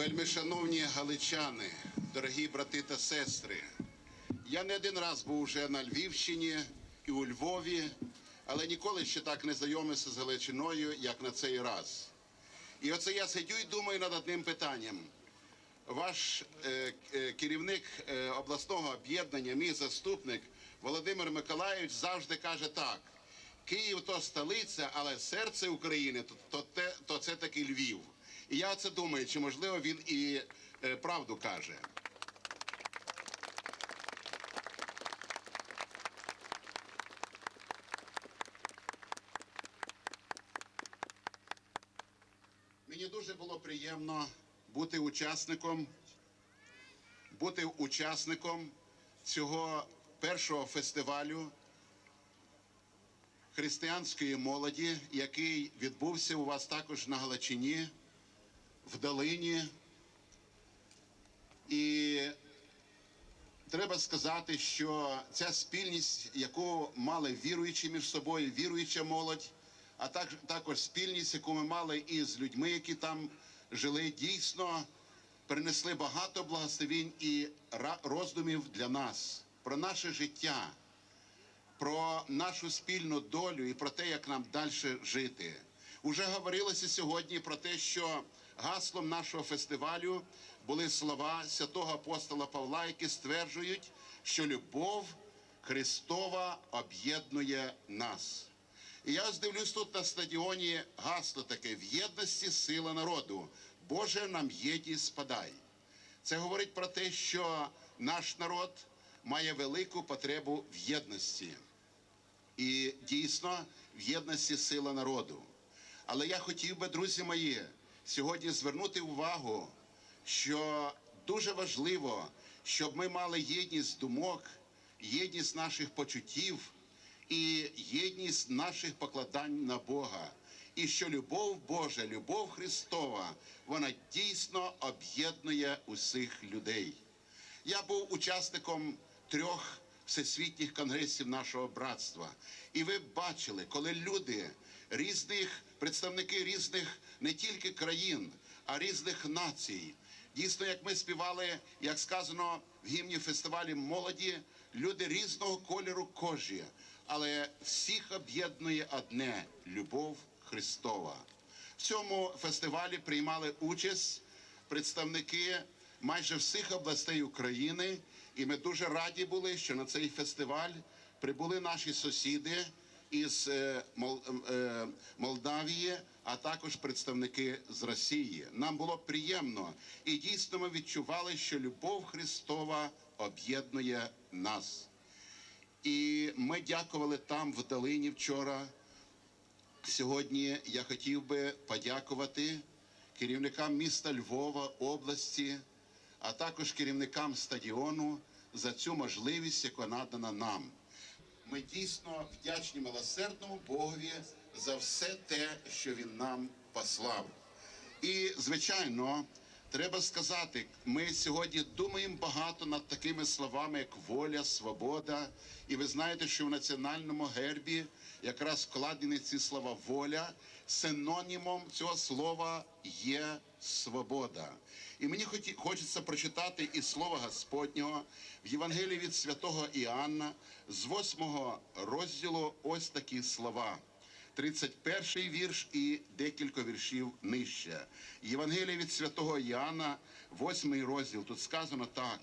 Вельми шановні галичани, дорогі брати та сестри, я не один раз був вже на Львівщині і у Львові, але ніколи ще так не знайомився з Галичиною, як на цей раз. І оце я сидю і думаю над одним питанням. Ваш е, е, керівник е, обласного об'єднання, мій заступник Володимир Миколаївич завжди каже так: Київ то столиця, але серце України то, то, те, то це таки Львів. І я оце думаю, чи можливо він і е, правду каже. Мені дуже було приємно бути учасником, бути учасником цього першого фестивалю християнської молоді, який відбувся у вас також на Галичині, в долині. І треба сказати, що ця спільність, яку мали віруючі між собою, віруюча молодь, а так, також спільність, яку ми мали із людьми, які там жили, дійсно принесли багато благословінь і роздумів для нас про наше життя, про нашу спільну долю і про те, як нам далі жити. Уже говорилося сьогодні про те, що гаслом нашого фестивалю були слова святого апостола Павла, які стверджують, що любов Христова об'єднує нас. І я дивлюсь тут на стадіоні гасло таке в єдності сила народу. Боже нам єдність спадай. Це говорить про те, що наш народ має велику потребу в єдності. І дійсно в єдності сила народу. Але я хотів би, друзі мої, сьогодні звернути увагу, що дуже важливо, щоб ми мали єдність думок, єдність наших почуттів і єдність наших покладань на Бога. І що любов Божа, любов Христова, вона дійсно об'єднує усіх людей. Я був учасником трьох всесвітніх конгресів нашого братства. І ви бачили, коли люди різних, представники різних не тільки країн, а різних націй. Дійсно, як ми співали, як сказано в гімні фестивалі молоді, люди різного кольору кожі, але всіх об'єднує одне любов Христова. В цьому фестивалі приймали участь представники майже всіх областей України, і ми дуже раді були, що на цей фестиваль прибули наші сусіди із е, е, Молдавії, а також представники з Росії. Нам було приємно, і дійсно ми відчували, що любов Христова об'єднує нас. І ми дякували там в долині вчора. Сьогодні я хотів би подякувати керівникам міста Львова, області, а також керівникам стадіону за цю можливість, яка надана нам. Ми дійсно вдячні милосердному Богові за все те, що він нам послав. І, звичайно, треба сказати, ми сьогодні думаємо багато над такими словами, як воля, свобода. І ви знаєте, що в національному гербі якраз вкладені ці слова воля, синонімом цього слова є свобода. І мені хочеться прочитати із слова Господнього в Євангелії від святого Іоанна з 8 розділу ось такі слова. 31 вірш і декілька віршів нижче. Євангелія від святого Іоанна, 8 розділ. Тут сказано так.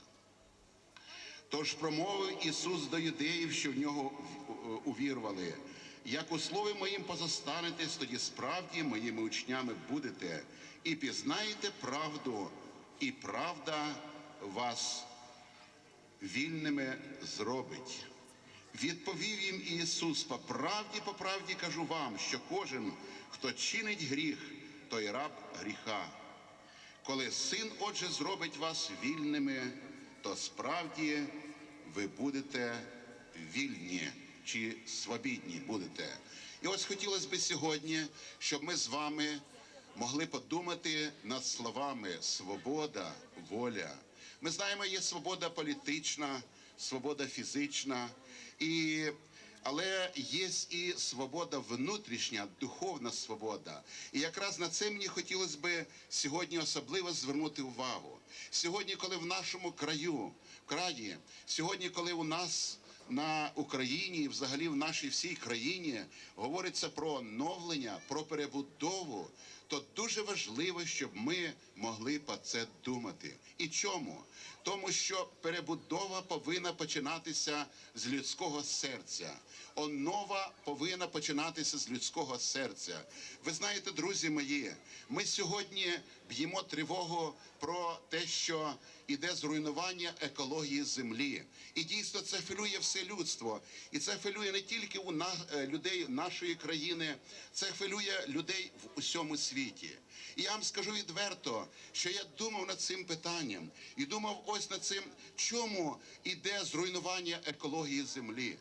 Тож промовив Ісус до юдеїв, що в нього увірвали. Як у слові моїм позостанетесь, тоді справді моїми учнями будете, і пізнаєте правду, і правда вас вільними зробить. Відповів їм Ісус, по правді, по правді кажу вам, що кожен, хто чинить гріх, той раб гріха. Коли син, отже, зробить вас вільними, то справді ви будете вільні чи свобідні будете. І ось хотілося б сьогодні, щоб ми з вами могли подумати над словами свобода, воля. Ми знаємо, є свобода політична, свобода фізична. І Але є і свобода внутрішня, духовна свобода. І якраз на це мені хотілося би сьогодні особливо звернути увагу. Сьогодні, коли в нашому краю, в краї, сьогодні, коли у нас на Україні взагалі в нашій всій країні говориться про оновлення, про перебудову, то дуже важливо, щоб ми могли про це думати. І чому? Тому що перебудова повинна починатися з людського серця. Онова повинна починатися з людського серця. Ви знаєте, друзі мої, ми сьогодні б'ємо тривогу про те, що іде зруйнування екології землі. І дійсно це хвилює все людство. І це хвилює не тільки у на, е, людей нашої країни, це хвилює людей в усьому світі. І я вам скажу відверто, що я думав над цим питанням і думав ось над цим, чому іде зруйнування екології землі.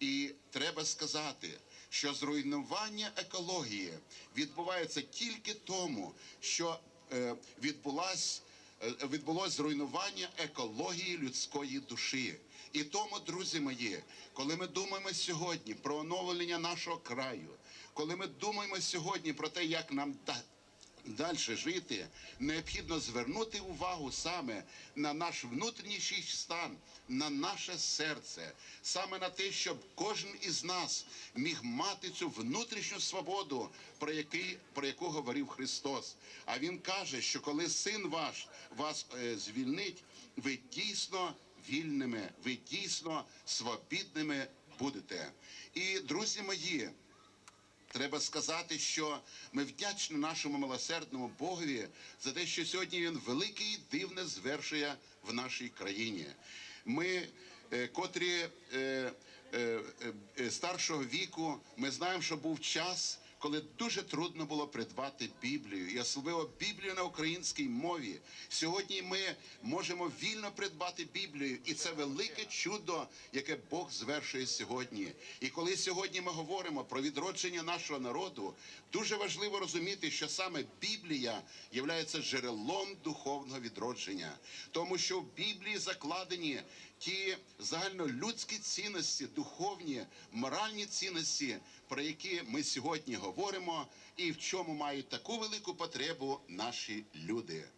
І треба сказати, що зруйнування екології відбувається тільки тому, що е, відбулась, е, відбулось зруйнування екології людської душі. І тому, друзі мої, коли ми думаємо сьогодні про оновлення нашого краю, коли ми думаємо сьогодні про те, як нам далі жити, необхідно звернути увагу саме на наш внутрішній стан, на наше серце, саме на те, щоб кожен із нас міг мати цю внутрішню свободу, про, який, про яку говорив Христос. А Він каже, що коли син ваш вас е, звільнить, ви дійсно вільними, ви дійсно свобідними будете. І друзі мої. Треба сказати, що ми вдячні нашому милосердному Богові за те, що сьогодні він велике і дивне звершує в нашій країні. Ми, е, котрі е, е, старшого віку, ми знаємо, що був час, коли дуже трудно було придбати Біблію, і особливо Біблію на українській мові. Сьогодні ми можемо вільно придбати Біблію, і це велике чудо, яке Бог звершує сьогодні. І коли сьогодні ми говоримо про відродження нашого народу, дуже важливо розуміти, що саме Біблія є джерелом духовного відродження, тому що в Біблії закладені ті загальнолюдські цінності, духовні, моральні цінності, про які ми сьогодні говоримо, і в чому мають таку велику потребу наші люди.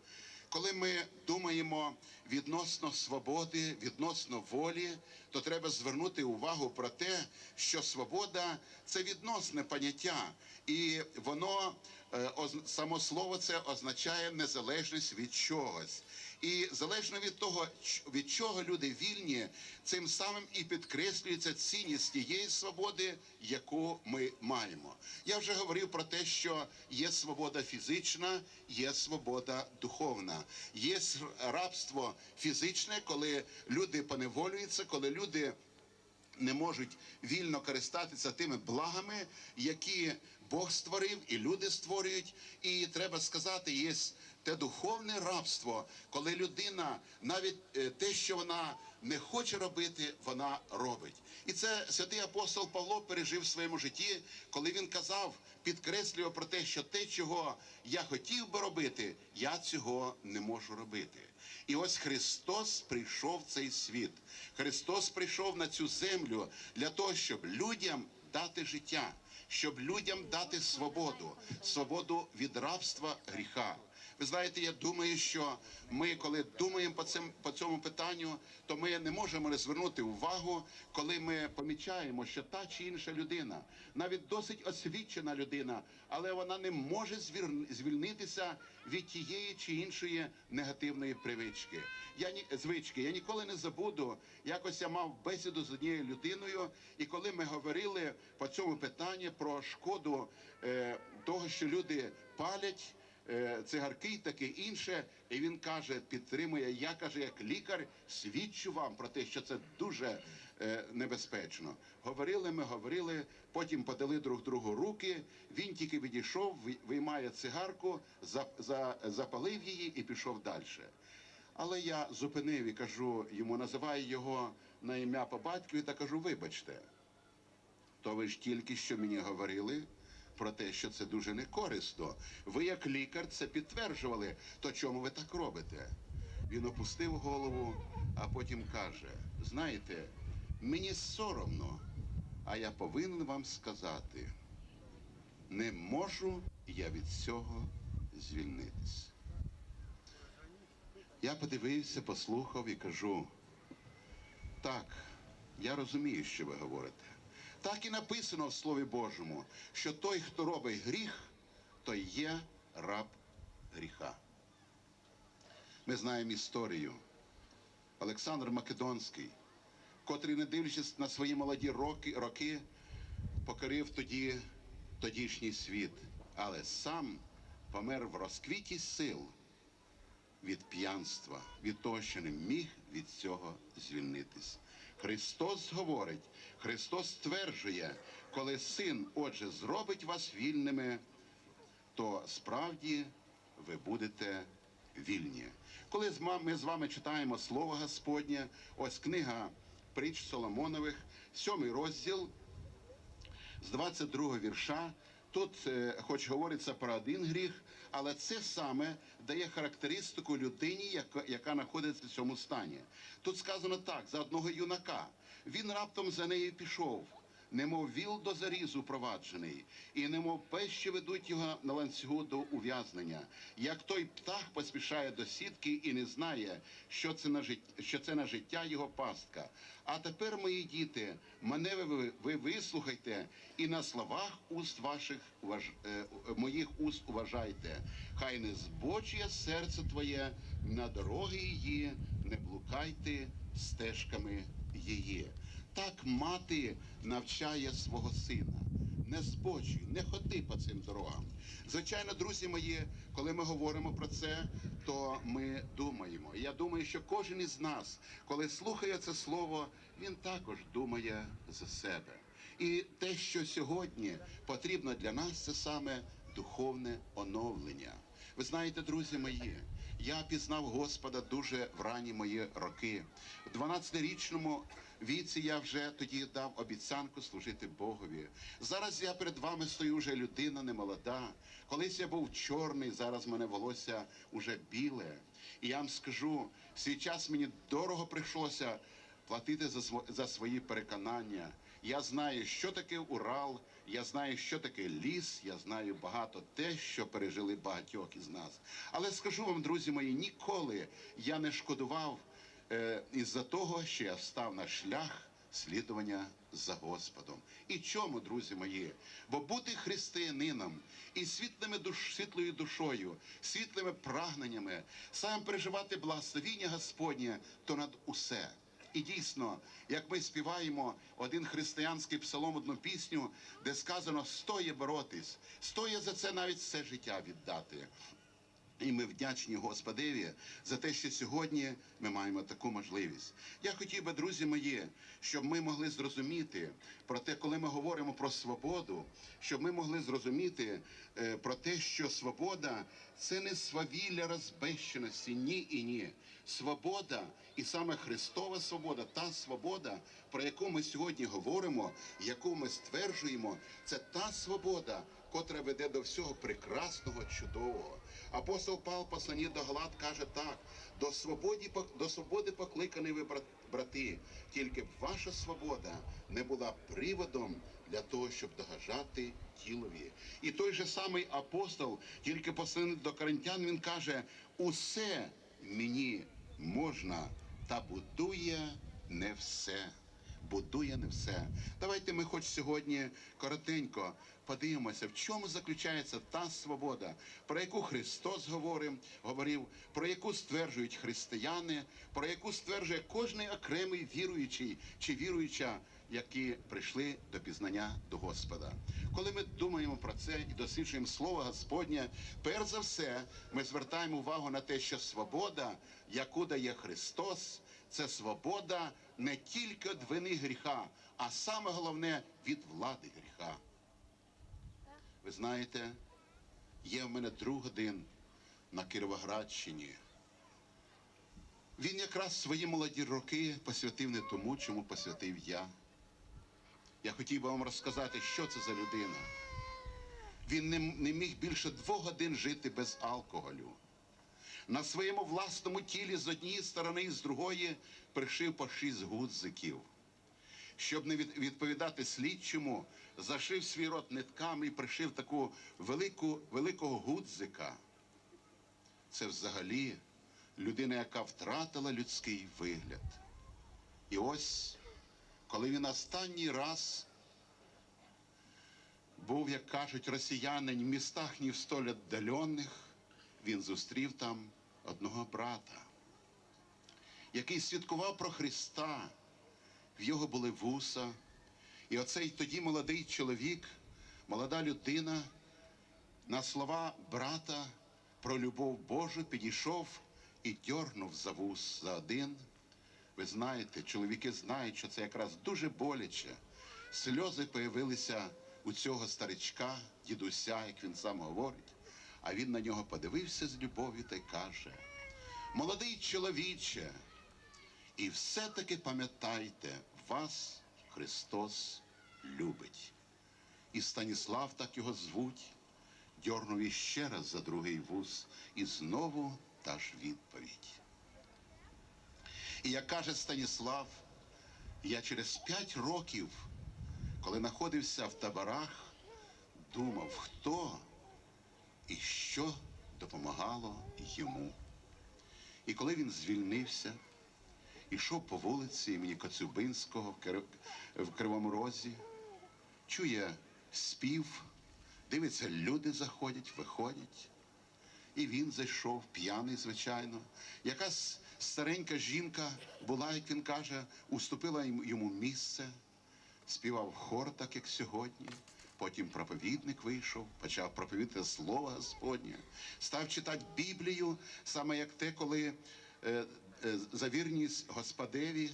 Коли ми думаємо відносно свободи, відносно волі, то треба звернути увагу про те, що свобода це відносне поняття, і воно е, само слово це означає незалежність від чогось. І залежно від того, від чого люди вільні, цим самим і підкреслюється цінність тієї свободи, яку ми маємо. Я вже говорив про те, що є свобода фізична, є свобода духовна, є рабство фізичне, коли люди поневолюються, коли люди не можуть вільно користатися тими благами, які Бог створив і люди створюють. І треба сказати, є те духовне рабство, коли людина навіть е, те, що вона не хоче робити, вона робить. І це святий апостол Павло пережив в своєму житті, коли він казав, підкреслював про те, що те, чого я хотів би робити, я цього не можу робити. І ось Христос прийшов в цей світ. Христос прийшов на цю землю для того, щоб людям дати життя, щоб людям дати свободу, свободу від рабства гріха. Ви знаєте, я думаю, що ми, коли думаємо по цим по цьому питанню, то ми не можемо не звернути увагу, коли ми помічаємо, що та чи інша людина, навіть досить освічена людина, але вона не може звільнитися від тієї чи іншої негативної привички. Я ні звички. Я ніколи не забуду. Якось я мав бесіду з однією людиною, і коли ми говорили по цьому питанні про шкоду е, того, що люди палять цигарки і таке інше. І він каже, підтримує. Я каже, як лікар, свідчу вам про те, що це дуже е, небезпечно. Говорили ми, говорили, потім подали друг другу руки. Він тільки відійшов, виймає цигарку, за, за, запалив її і пішов далі. Але я зупинив і кажу йому, називаю його на ім'я по батькові та кажу, вибачте, то ви ж тільки що мені говорили про те, що це дуже некорисно. Ви, як лікар, це підтверджували. То чому ви так робите? Він опустив голову, а потім каже: знаєте, мені соромно, А я повинен вам сказати, не можу я від цього звільнитися. Я подивився, послухав і кажу, так, я розумію, що ви говорите. Так і написано в Слові Божому, що той, хто робить гріх, той є раб гріха. Ми знаємо історію. Олександр Македонський, котрий, не дивлячись на свої молоді роки, роки, покорив тоді тодішній світ, але сам помер в розквіті сил від п'янства, від того, що не міг від цього звільнитись. Христос говорить, Христос стверджує, коли син, отже, зробить вас вільними, то справді ви будете вільні. Коли ми з вами читаємо Слово Господнє, ось книга притч Соломонових, сьомий розділ, з 22 вірша. Тут, е, хоч говориться про один гріх, але це саме дає характеристику людині, яка, яка знаходиться в цьому стані. Тут сказано так: за одного юнака він раптом за нею пішов, немов віл до зарізу проваджений, і немов пес, що ведуть його на ланцюгу до ув'язнення. Як той птах поспішає до сітки і не знає, що це на життя, що це на життя його пастка. А тепер, мої діти, мене ви, ви вислухайте і на словах уст ваших уваж, е, моїх уст уважайте. Хай не збочує серце твоє на дороги її, не блукайте стежками її. Так мати навчає свого сина. Не збочуй, не ходи по цим дорогам. Звичайно, друзі мої, коли ми говоримо про це, то ми думаємо. Я думаю, що кожен із нас, коли слухає це слово, він також думає за себе. І те, що сьогодні потрібно для нас, це саме духовне оновлення. Ви знаєте, друзі мої, я пізнав Господа дуже в ранні мої роки. В 12-річному віці я вже тоді дав обіцянку служити Богові. Зараз я перед вами стою вже людина немолода. Колись я був чорний, зараз мене волосся уже біле. І я вам скажу, свій час мені дорого прийшлося платити за, свої переконання. Я знаю, що таке Урал, я знаю, що таке ліс, я знаю багато те, що пережили багатьох із нас. Але скажу вам, друзі мої, ніколи я не шкодував із-за того, що я став на шлях слідування за Господом. І чому, друзі мої? Бо бути християнином і світлими душ, світлою душою, світлими прагненнями, сам переживати благословіння Господнє, то над усе. І дійсно, як ми співаємо один християнський псалом, одну пісню, де сказано стоє боротись, стоє за це навіть все життя віддати. І ми вдячні Господеві за те, що сьогодні ми маємо таку можливість. Я хотів би, друзі мої, щоб ми могли зрозуміти про те, коли ми говоримо про свободу, щоб ми могли зрозуміти е, про те, що свобода це не свавілля розбещеності, ні і ні. Свобода, і саме Христова свобода, та свобода, про яку ми сьогодні говоримо, яку ми стверджуємо, це та свобода, котра веде до всього прекрасного, чудового. Апостол Павло послані до Галат каже так: до свободи, до свободи покликані ви, брат- брати, тільки б ваша свобода не була приводом для того, щоб догажати тілові. І той же самий апостол, тільки посланий до коринтян, він каже: усе мені можна, та будує не все будує не все. Давайте ми хоч сьогодні коротенько подивимося, в чому заключається та свобода, про яку Христос говорив, говорив, про яку стверджують християни, про яку стверджує кожний окремий віруючий чи віруюча, які прийшли до пізнання до Господа. Коли ми думаємо про це і досліджуємо Слово Господнє, перш за все ми звертаємо увагу на те, що свобода, яку дає Христос, це свобода не тільки від вини гріха, а саме головне від влади гріха. Ви знаєте, є в мене друг один на Кіровоградщині. Він якраз свої молоді роки посвятив не тому, чому посвятив я. Я хотів би вам розказати, що це за людина. Він не міг більше двох годин жити без алкоголю. На своєму власному тілі з однієї сторони і з другої пришив по шість гудзиків. щоб не відповідати слідчому, зашив свій рот нитками і пришив таку велику, великого гудзика. Це взагалі людина, яка втратила людський вигляд. І ось, коли він останній раз був, як кажуть росіяни, в містах, ні в столь віддалених, він зустрів там одного брата, який свідкував про Христа. В його були вуса. І оцей тоді молодий чоловік, молода людина, на слова брата про любов Божу підійшов і дьорнув за вус за один. Ви знаєте, чоловіки знають, що це якраз дуже боляче. Сльози появилися у цього старичка, дідуся, як він сам говорить. А він на нього подивився з любов'ю та й каже: Молодий чоловіче, і все-таки пам'ятайте, вас Христос любить. І Станіслав, так його звуть, дьорнув іще раз за другий вуз, і знову та ж відповідь. І як каже Станіслав, я через п'ять років, коли знаходився в таборах, думав, хто і що допомагало йому. І коли він звільнився, ішов по вулиці імені Коцюбинського в, Кривому Розі, чує спів, дивиться, люди заходять, виходять. І він зайшов, п'яний, звичайно. Якась старенька жінка була, як він каже, уступила йому- місце, співав хор, так як сьогодні. Потім проповідник вийшов, почав проповідати слово Господнє, став читати Біблію, саме як те, коли е, е, за вірність Господеві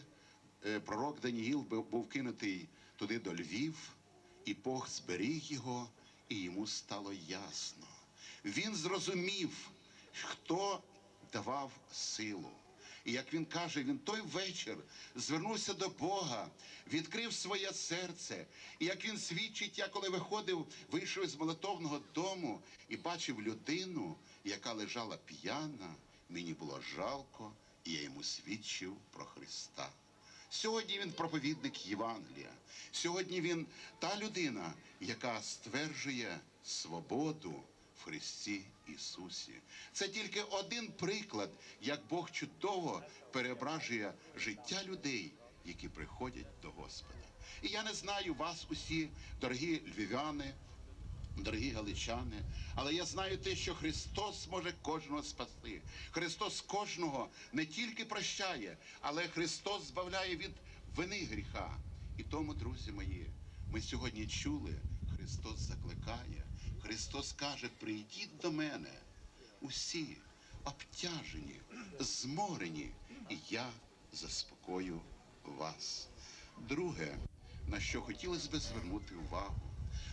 е, пророк Даніїл був, кинутий туди до Львів, і Бог зберіг його, і йому стало ясно. Він зрозумів, хто давав силу. І як він каже, він той вечір звернувся до Бога, відкрив своє серце. І як він свідчить, я коли виходив, вийшов із молитовного дому і бачив людину, яка лежала п'яна, мені було жалко, і я йому свідчив про Христа. Сьогодні він проповідник Євангелія. Сьогодні він та людина, яка стверджує свободу в Христі Ісусі. Це тільки один приклад, як Бог чудово переображує життя людей, які приходять до Господа. І я не знаю вас усі, дорогі львів'яни, Дорогі галичани, але я знаю те, що Христос може кожного спасти. Христос кожного не тільки прощає, але Христос збавляє від вини гріха. І тому, друзі мої, ми сьогодні чули, Христос закликає, Христос каже: прийдіть до мене, усі обтяжені, зморені, і я заспокою вас. Друге, на що хотілося би звернути увагу.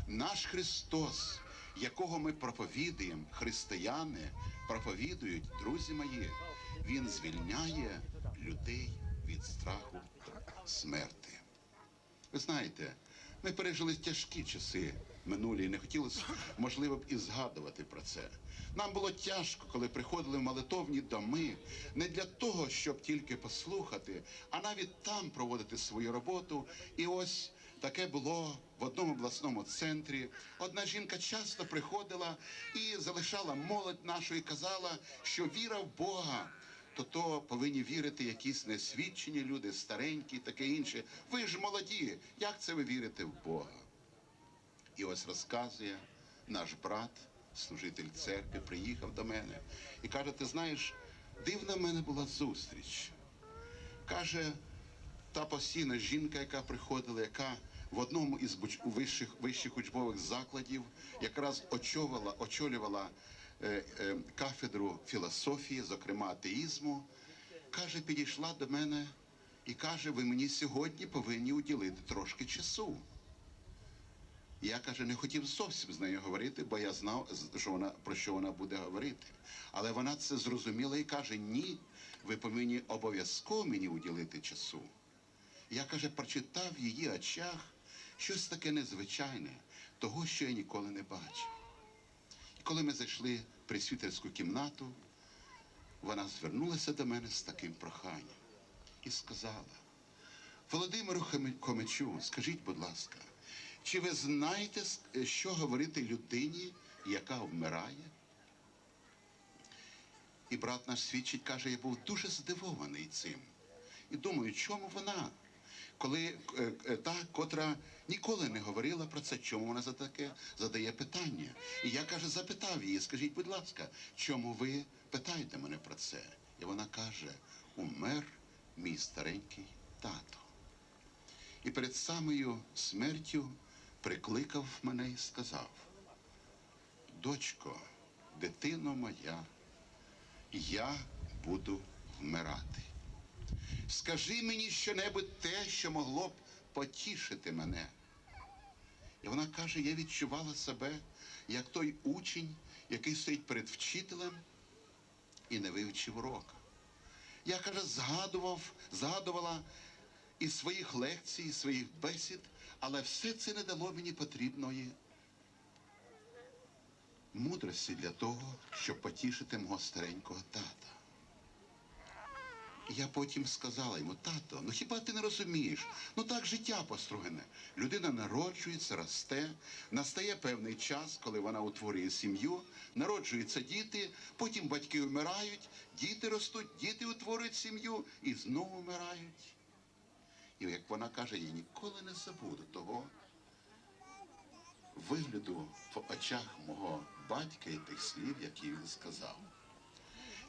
Наш Христос, якого ми проповідуємо, християни проповідують, друзі мої, Він звільняє людей від страху смерти. Ви знаєте, ми пережили тяжкі часи минулі, і не хотілося, можливо, б і згадувати про це. Нам було тяжко, коли приходили в молитовні доми, не для того, щоб тільки послухати, а навіть там проводити свою роботу. І ось таке було в одному обласному центрі. Одна жінка часто приходила і залишала молодь нашу і казала, що віра в Бога то то повинні вірити якісь несвідчені люди, старенькі, таке інше. Ви ж молоді, як це ви вірите в Бога? І ось розказує наш брат, служитель церкви, приїхав до мене і каже: ти знаєш, дивна в мене була зустріч. Каже, та постійна жінка, яка приходила, яка в одному із вищих, вищих учбових закладів якраз очолювала, очолювала е, е, кафедру філософії, зокрема атеїзму, каже, підійшла до мене і каже, ви мені сьогодні повинні уділити трошки часу. Я каже, не хотів зовсім з нею говорити, бо я знав, що вона про що вона буде говорити. Але вона це зрозуміла і каже: ні, ви повинні обов'язково мені уділити часу. Я каже, прочитав в її очах щось таке незвичайне, того, що я ніколи не бачив. І коли ми зайшли в присвітерську кімнату, вона звернулася до мене з таким проханням і сказала: Володимиру Хомичу, скажіть, будь ласка, чи ви знаєте, е, що говорити людині, яка вмирає? І брат наш свідчить, каже, я був дуже здивований цим. І думаю, чому вона? Коли е, е, та, котра ніколи не говорила про це, чому вона за таке задає питання? І я каже, запитав її, скажіть, будь ласка, чому ви питаєте мене про це? І вона каже: умер мій старенький тато. І перед самою смертю прикликав мене і сказав: Дочко, дитино моя, я буду вмирати. Скажи мені щонебудь те, що могло б потішити мене. І вона каже: я відчувала себе як той учень, який стоїть перед вчителем і не вивчив урока. Я каже, згадував, згадувала із своїх лекцій, із своїх бесід, але все це не дало мені потрібної мудрості для того, щоб потішити мого старенького тата. Я потім сказала йому, тато, ну хіба ти не розумієш? Ну так життя построєне. Людина народжується, росте, настає певний час, коли вона утворює сім'ю, народжуються діти, потім батьки вмирають, діти ростуть, діти утворюють сім'ю і знову вмирають. І як вона каже, я ніколи не забуду того вигляду в очах мого батька і тих слів, які він сказав.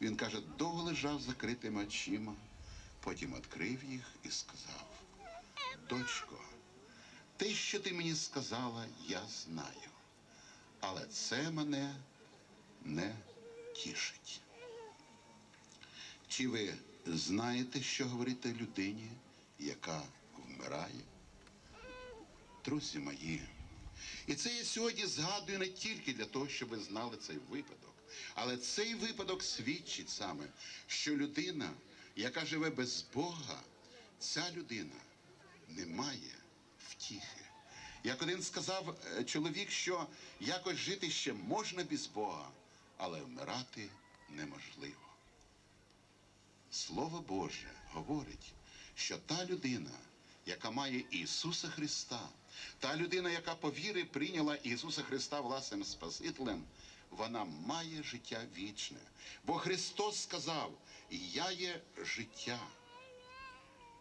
Він каже, довго лежав закритими очима, потім відкрив їх і сказав: Дочко, те, що ти мені сказала, я знаю, але це мене не тішить. Чи ви знаєте, що говорити людині, яка вмирає? Друзі мої, і це я сьогодні згадую не тільки для того, щоб ви знали цей випадок, але цей випадок свідчить саме, що людина, яка живе без Бога, ця людина не має втіхи. Як один сказав е, чоловік, що якось жити ще можна без Бога, але вмирати неможливо. Слово Боже говорить, що та людина, яка має Ісуса Христа, та людина, яка по вірі прийняла Ісуса Христа власним Спасителем, вона має життя вічне. Бо Христос сказав: Я є життя.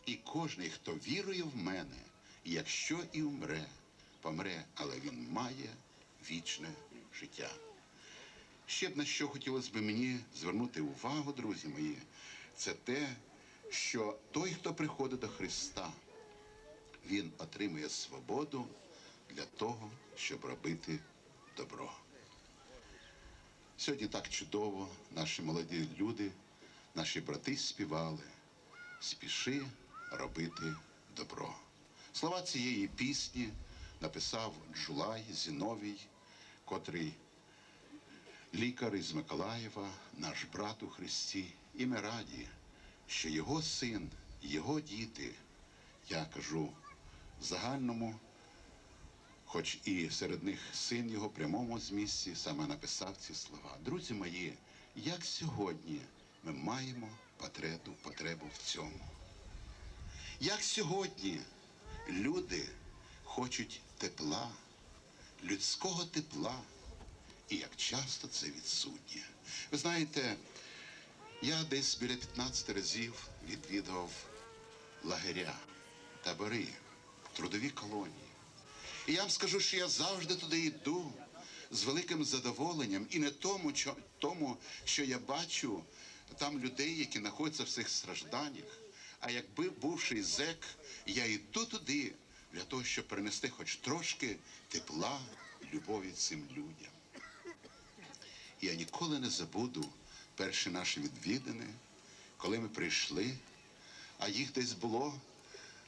І кожний, хто вірує в мене, якщо і вмре, помре, але він має вічне життя. Ще б на що хотілося б мені звернути увагу, друзі мої, це те, що той, хто приходить до Христа, він отримує свободу для того, щоб робити добро. Сьогодні так чудово наші молоді люди, наші брати співали. Спіши робити добро. Слова цієї пісні написав Джулай Зіновій, котрий лікар із Миколаєва, наш брат у Христі, і ми раді, що його син, його діти, я кажу, в загальному, хоч і серед них син його в прямому змісті саме написав ці слова. Друзі мої, як сьогодні ми маємо потребу, потребу в цьому? Як сьогодні люди хочуть тепла, людського тепла, і як часто це відсутнє. Ви знаєте, я десь біля 15 разів відвідував лагеря, табори, трудові колонії. І я вам скажу, що я завжди туди йду з великим задоволенням, і не тому, що, тому, що я бачу там людей, які знаходяться в цих стражданнях. А якби бувший зек, я йду туди для того, щоб принести хоч трошки тепла, любові цим людям. Я ніколи не забуду перші наші відвідини, коли ми прийшли, а їх десь було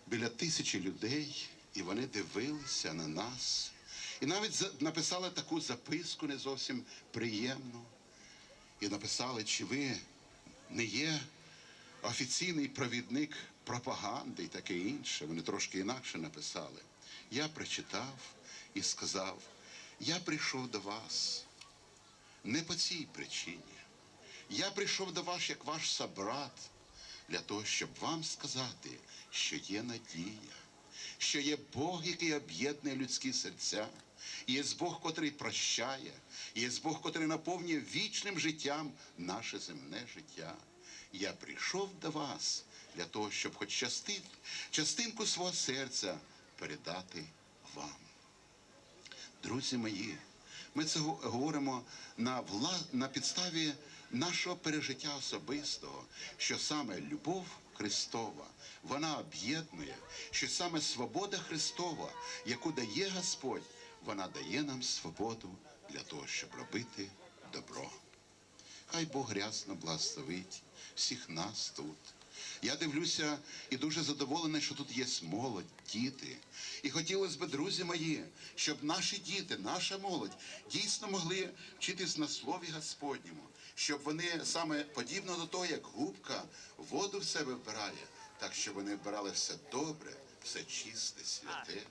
біля тисячі людей, і вони дивилися на нас. І навіть написали таку записку не зовсім приємну. І написали, чи ви не є офіційний провідник пропаганди і таке інше. Вони трошки інакше написали. Я прочитав і сказав: я прийшов до вас не по цій причині. Я прийшов до вас як ваш собрат, для того, щоб вам сказати, що є надія, що є Бог, який об'єднує людські серця, є Бог, котрий прощає, є Бог, котрий наповнює вічним життям наше земне життя. Я прийшов до вас для того, щоб хоч частин, частинку свого серця передати вам. Друзі мої, ми це говоримо на, вла... на підставі нашого пережиття особистого, що саме любов Христова, вона об'єднує, що саме свобода Христова, яку дає Господь, вона дає нам свободу для того, щоб робити добро. Хай Бог рясно благословить всіх нас тут. Я дивлюся і дуже задоволений, що тут є молодь, діти. І хотілося б, друзі мої, щоб наші діти, наша молодь дійсно могли вчитись на слові Господньому, щоб вони саме подібно до того, як губка воду в себе вбирає, так щоб вони вбирали все добре, все чисте, святе.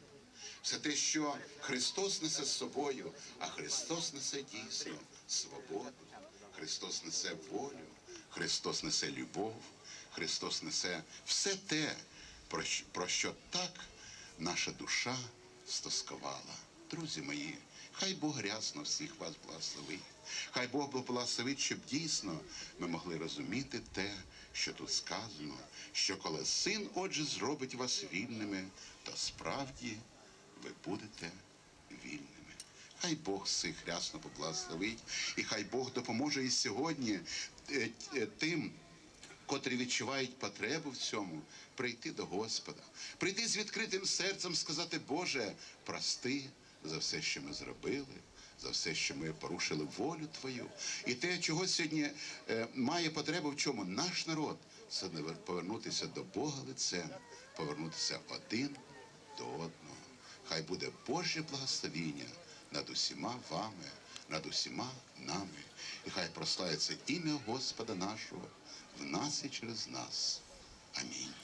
Все те, що Христос несе з собою, а Христос несе дійсно свободу. Христос несе волю, Христос несе любов, Христос несе все те, про що, так наша душа стоскувала. Друзі мої, хай Бог рясно всіх вас благословить. Хай Бог благословить, щоб дійсно ми могли розуміти те, що тут сказано, що коли син, отже, зробить вас вільними, то справді ви будете вільними. Хай Бог всіх рясно поблагословить, і хай Бог допоможе і сьогодні е, е, тим, котрі відчувають потребу в цьому, прийти до Господа, прийти з відкритим серцем, сказати, Боже, прости за все, що ми зробили. За все, що ми порушили волю Твою, і те, чого сьогодні е, має потребу в чому наш народ, це не повернутися до Бога лицем, повернутися один до одного. Хай буде Боже благословіння над усіма вами, над усіма нами. І хай прославиться ім'я Господа нашого в нас і через нас. Амінь.